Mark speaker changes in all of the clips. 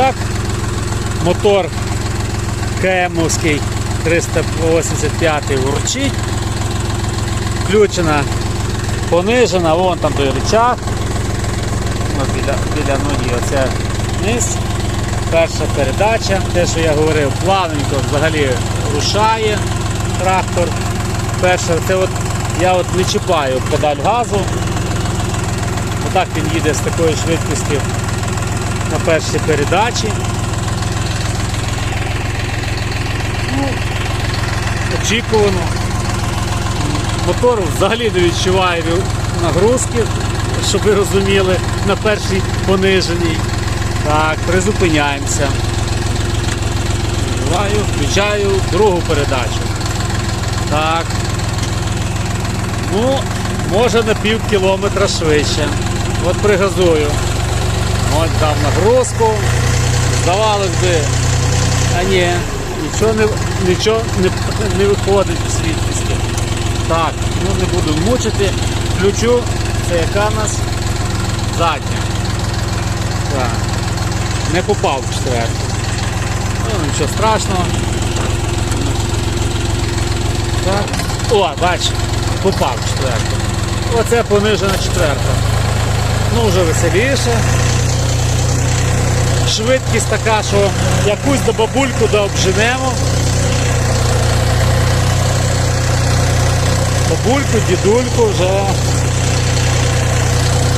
Speaker 1: так. Мотор КМовський 385 урчить. Включена понижена, вон там той рычаг. Біля, біля ноги оце низ. Перша передача, те, що я говорив, плавненько взагалі рушає трактор. Перша, це от я от не чіпаю педаль газу. Отак він їде з такою швидкістю на першій передачі. Ну, очікувано. Мотор взагалі не відчуває нагрузки, щоб ви розуміли, на першій пониженій. Так, призупиняємося. Включаю другу передачу. Так. Ну, може на пів кілометра швидше. От пригазую. От дав нагрузку. Здавалось би, а ні, нічого не, нічого не, не виходить з світлості. Так, ну не буду мучити. Включу, це яка в нас задня. Так. Не попав в четверту. Ну, нічого страшного. Так. О, бач, попав в четверту. Оце понижена четверта. Ну, вже веселіше. Швидкість така, що якусь до бабульку да обженемо. Бабульку, дідульку вже.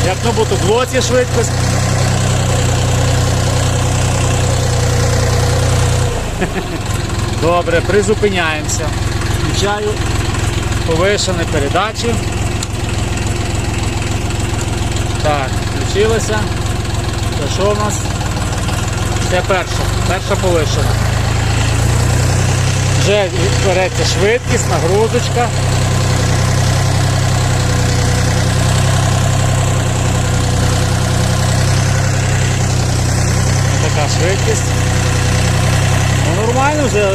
Speaker 1: Як на мотоблоці швидкість. Добре, призупиняємося. Включаю повишені передачі. Так, включилося. Це що у нас? Це перша. Перша повишена. Вже береться швидкість, нагрузочка. Така швидкість. Ну, нормально вже.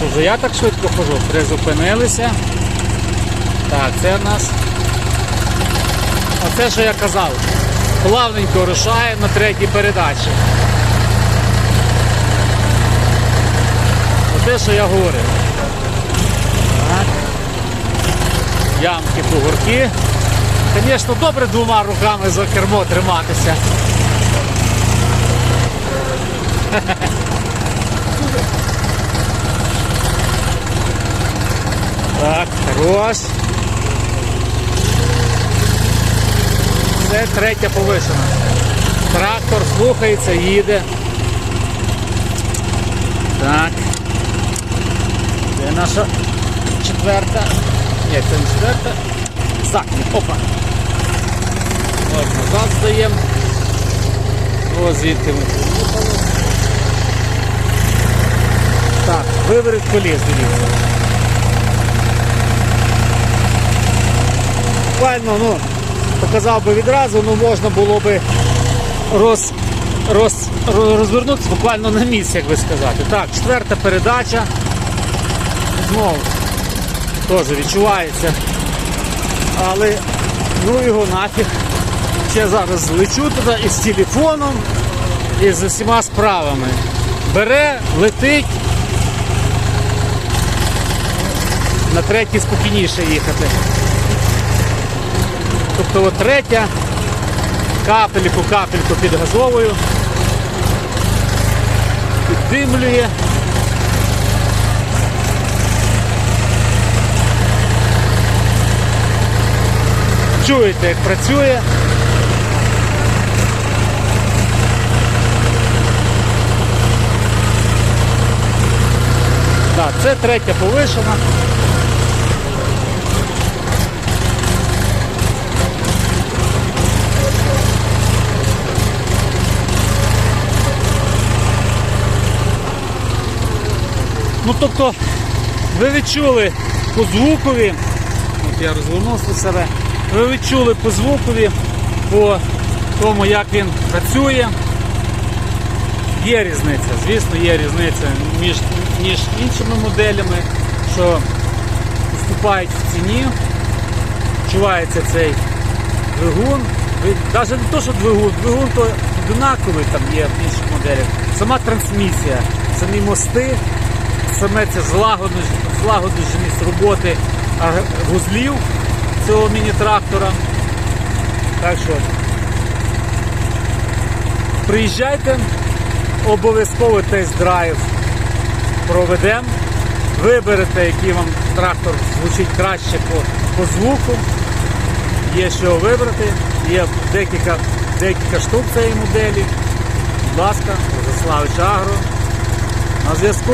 Speaker 1: Це вже я так швидко хожу. Призупинилися. Так, це в нас. Оце, що я казав. Плавненько рушає на третій передачі. Оце, що я говорив. Ямки бугорки. Звісно, добре двома руками за кермо триматися. Так, хорош. Це третя повишена. Трактор слухається, їде. Так. Це наша четверта. Ні, це не четверта. Задня. Опа. От назад здаємо. О, звідти ми приїхали. Так, виворіт коліс, дивіться. Буквально, ну, показав би відразу, ну можна було би роз, роз, роз- розвернутися буквально на місці, як би сказати. Так, четверта передача. Знову теж відчувається. Але ну його нафіг. Ще зараз злечу туди із телефоном і з усіма справами. Бере, летить. На третій спокійніше їхати. Тобто третя, капельку, капельку підгазовую, піддимлює. Чуєте, як працює. Так, це третя повишена. Ну тобто, ви відчули по звукові, от я розвернувся себе, ви відчули по звукові, по тому, як він працює. Є різниця, звісно, є різниця між ніж іншими моделями, що уступають в ціні. Відчувається цей двигун, Навіть не то, що двигун, двигун то одинаковий там є в інших моделях. Сама трансмісія, самі мости, саме це злагодженість, роботи вузлів цього міні-трактора. Так що приїжджайте, обов'язково тест-драйв проведемо, виберете, який вам трактор звучить краще по, по звуку. Є що вибрати, є декілька, декілька штук цієї моделі. Будь ласка, Розославич Агро. На зв'язку.